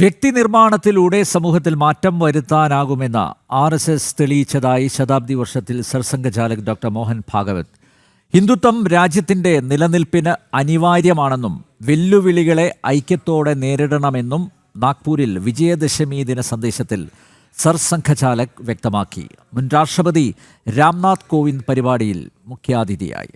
വ്യക്തി നിർമ്മാണത്തിലൂടെ സമൂഹത്തിൽ മാറ്റം വരുത്താനാകുമെന്ന് ആർ എസ് എസ് തെളിയിച്ചതായി ശതാബ്ദി വർഷത്തിൽ സർസംഘചാലക് ഡോക്ടർ മോഹൻ ഭാഗവത് ഹിന്ദുത്വം രാജ്യത്തിൻ്റെ നിലനിൽപ്പിന് അനിവാര്യമാണെന്നും വെല്ലുവിളികളെ ഐക്യത്തോടെ നേരിടണമെന്നും നാഗ്പൂരിൽ വിജയദശമി ദിന സന്ദേശത്തിൽ സർസംഘചാലക് വ്യക്തമാക്കി മുൻ രാഷ്ട്രപതി രാംനാഥ് കോവിന്ദ് പരിപാടിയിൽ മുഖ്യാതിഥിയായി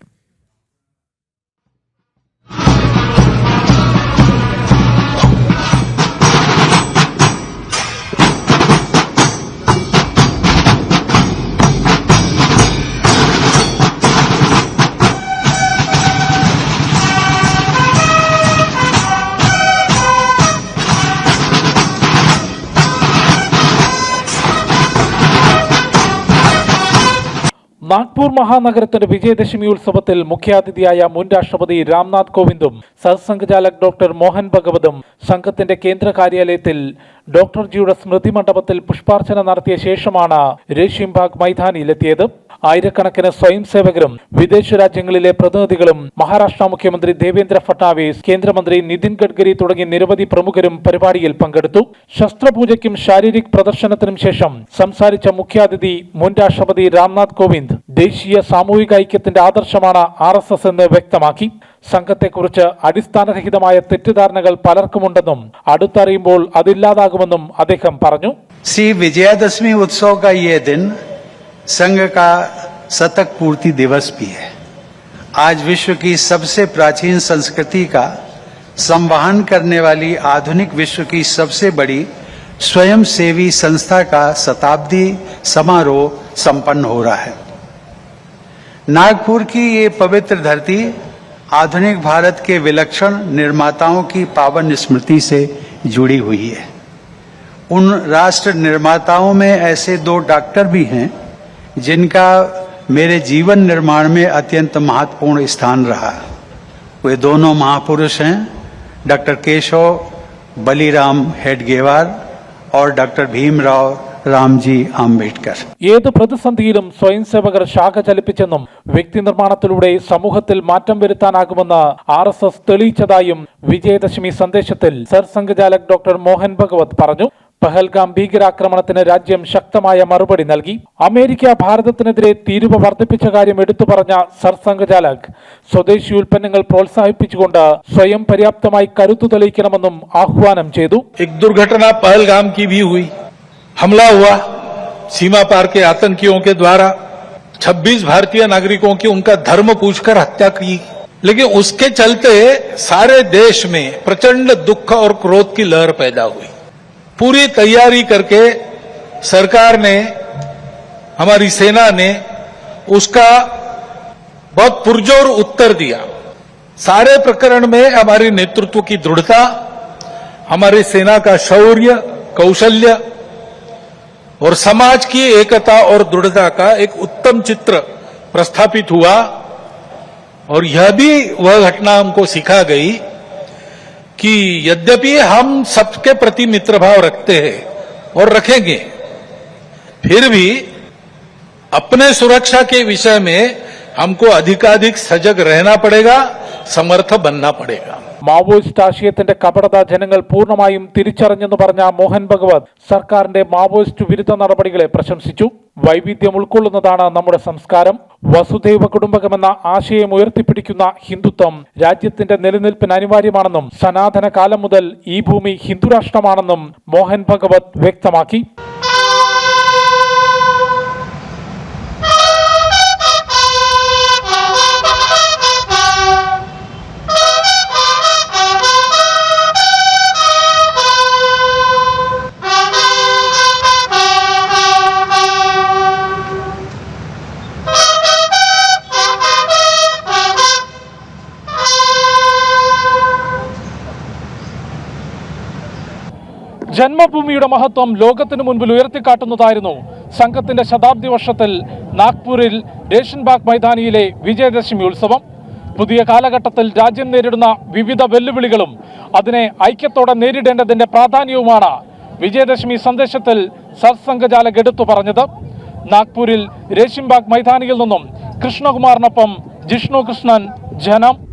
നാഗ്പൂർ മഹാനഗരത്തിന്റെ വിജയദശമി ഉത്സവത്തിൽ മുഖ്യാതിഥിയായ മുൻ രാഷ്ട്രപതി രാംനാഥ് കോവിന്ദും സഹസംഘചാലക് ഡോക്ടർ മോഹൻ ഭഗവതും സംഘത്തിന്റെ കേന്ദ്ര കാര്യാലയത്തിൽ ഡോക്ടർ ജിയുടെ സ്മൃതി മണ്ഡപത്തിൽ പുഷ്പാർച്ചന നടത്തിയ ശേഷമാണ് രേഷ്യംബാഗ് മൈതാനിയിലെത്തിയത് ആയിരക്കണക്കിന് സ്വയം സേവകരും വിദേശ രാജ്യങ്ങളിലെ പ്രതിനിധികളും മഹാരാഷ്ട്ര മുഖ്യമന്ത്രി ദേവേന്ദ്ര ഫട്നാവിസ് കേന്ദ്രമന്ത്രി നിതിൻ ഗഡ്കരി തുടങ്ങി നിരവധി പ്രമുഖരും പരിപാടിയിൽ പങ്കെടുത്തു ശസ്ത്രപൂജയ്ക്കും ശാരീരിക് പ്രദർശനത്തിനും ശേഷം സംസാരിച്ച മുഖ്യാതിഥി മുൻ രാഷ്ട്രപതി രാംനാഥ് കോവിന്ദ് ദേശീയ സാമൂഹിക ഐക്യത്തിന്റെ ആദർശമാണ് ആർ എസ് എസ് എന്ന് വ്യക്തമാക്കി സംഘത്തെക്കുറിച്ച് അടിസ്ഥാനരഹിതമായ തെറ്റിദ്ധാരണകൾ പലർക്കുമുണ്ടെന്നും അടുത്തറിയുമ്പോൾ അതില്ലാതാകും ഉണ്ടാക്കുമെന്നും അദ്ദേഹം പറഞ്ഞു ശ്രീ വിജയദശമി ഉത്സവ संघ का शतक पूर्ति दिवस भी है आज विश्व की सबसे प्राचीन संस्कृति का संवहन करने वाली आधुनिक विश्व की सबसे बड़ी स्वयंसेवी संस्था का शताब्दी समारोह संपन्न हो रहा है नागपुर की ये पवित्र धरती आधुनिक भारत के विलक्षण निर्माताओं की पावन स्मृति से जुड़ी हुई है उन राष्ट्र निर्माताओं में ऐसे दो डॉक्टर भी हैं जिनका मेरे जीवन निर्माण में अत्यंत महत्वपूर्ण स्थान रहा वे दोनों महापुरुष हैं डॉक्टर केशव बलिराम हेडगेवार और डॉक्टर भीमराव റാംജി ആംബേദ്കർ ഏത് പ്രതിസന്ധിയിലും സ്വയംസേവകർ ശാഖ ചലിപ്പിച്ചെന്നും വ്യക്തി നിർമ്മാണത്തിലൂടെ സമൂഹത്തിൽ മാറ്റം വരുത്താനാകുമെന്ന് ആർ എസ് എസ് തെളിയിച്ചതായും വിജയദശമി സന്ദേശത്തിൽ സർ സംഘചാലക് ഡോക്ടർ മോഹൻ ഭഗവത് പറഞ്ഞു पहलगाम भी गृह आक्रमणത്തിനെ राज्यम शक्तമായ മറുപടി നൽകി അമേരിക്ക ಭಾರತത്തിനെതിരെ തീവ്രവർത്തിപ്പിച്ച ಕಾರ್ಯ ഏറ്റുപറഞ്ഞ സർ സംഗജാലക് സ്വദേശീയ ഉൽപ്പന്നങ്ങൾ പ്രോത്സാഹിപ്പിച്ചുകൊണ്ട് സ്വയം പര്യാപ്തമായി കരുതതുടലിക്കണമെന്നും ആഹ്വാനം ചെയ്തു ഇക് ദുർഘടന पहलഗാം കി ഭീ ഹുയി हमला हुआ सीमा पार के आतंकवादियों के द्वारा 26 भारतीय नागरिकों की उनका धर्म पूछकर हत्या की लेकिन उसके चलते सारे देश में प्रचंड दुख और क्रोध की लहर पैदा हुई पूरी तैयारी करके सरकार ने हमारी सेना ने उसका बहुत पुरजोर उत्तर दिया सारे प्रकरण में हमारे नेतृत्व की दृढ़ता हमारी सेना का शौर्य कौशल्य और समाज की एकता और दृढ़ता का एक उत्तम चित्र प्रस्थापित हुआ और यह भी वह घटना हमको सिखा गई कि यद्यपि हम सबके प्रति मित्र भाव रखते हैं और रखेंगे फिर भी अपने सुरक्षा के विषय में हमको अधिकाधिक सजग रहना पड़ेगा समर्थ बनना पड़ेगा മാവോയിസ്റ്റ് ആശയത്തിന്റെ കപടത ജനങ്ങൾ പൂർണ്ണമായും തിരിച്ചറിഞ്ഞെന്ന് പറഞ്ഞ മോഹൻ ഭഗവത് സർക്കാരിന്റെ മാവോയിസ്റ്റ് വിരുദ്ധ നടപടികളെ പ്രശംസിച്ചു വൈവിധ്യം ഉൾക്കൊള്ളുന്നതാണ് നമ്മുടെ സംസ്കാരം വസുദൈവ കുടുംബകമെന്ന ആശയം ഉയർത്തിപ്പിടിക്കുന്ന ഹിന്ദുത്വം രാജ്യത്തിന്റെ നിലനിൽപ്പിന് അനിവാര്യമാണെന്നും സനാതന കാലം മുതൽ ഈ ഭൂമി ഹിന്ദുരാഷ്ട്രമാണെന്നും മോഹൻ ഭഗവത് വ്യക്തമാക്കി ജന്മഭൂമിയുടെ മഹത്വം ലോകത്തിനു മുൻപിൽ ഉയർത്തിക്കാട്ടുന്നതായിരുന്നു സംഘത്തിന്റെ ശതാബ്ദി വർഷത്തിൽ നാഗ്പൂരിൽ ബാഗ് മൈതാനിയിലെ വിജയദശമി ഉത്സവം പുതിയ കാലഘട്ടത്തിൽ രാജ്യം നേരിടുന്ന വിവിധ വെല്ലുവിളികളും അതിനെ ഐക്യത്തോടെ നേരിടേണ്ടതിന്റെ പ്രാധാന്യവുമാണ് വിജയദശമി സന്ദേശത്തിൽ സർസംഘചാലക് എടുത്തു പറഞ്ഞത് നാഗ്പൂരിൽ രേഷിംബാഗ് മൈതാനിയിൽ നിന്നും കൃഷ്ണകുമാറിനൊപ്പം ജിഷ്ണു കൃഷ്ണൻ ജനം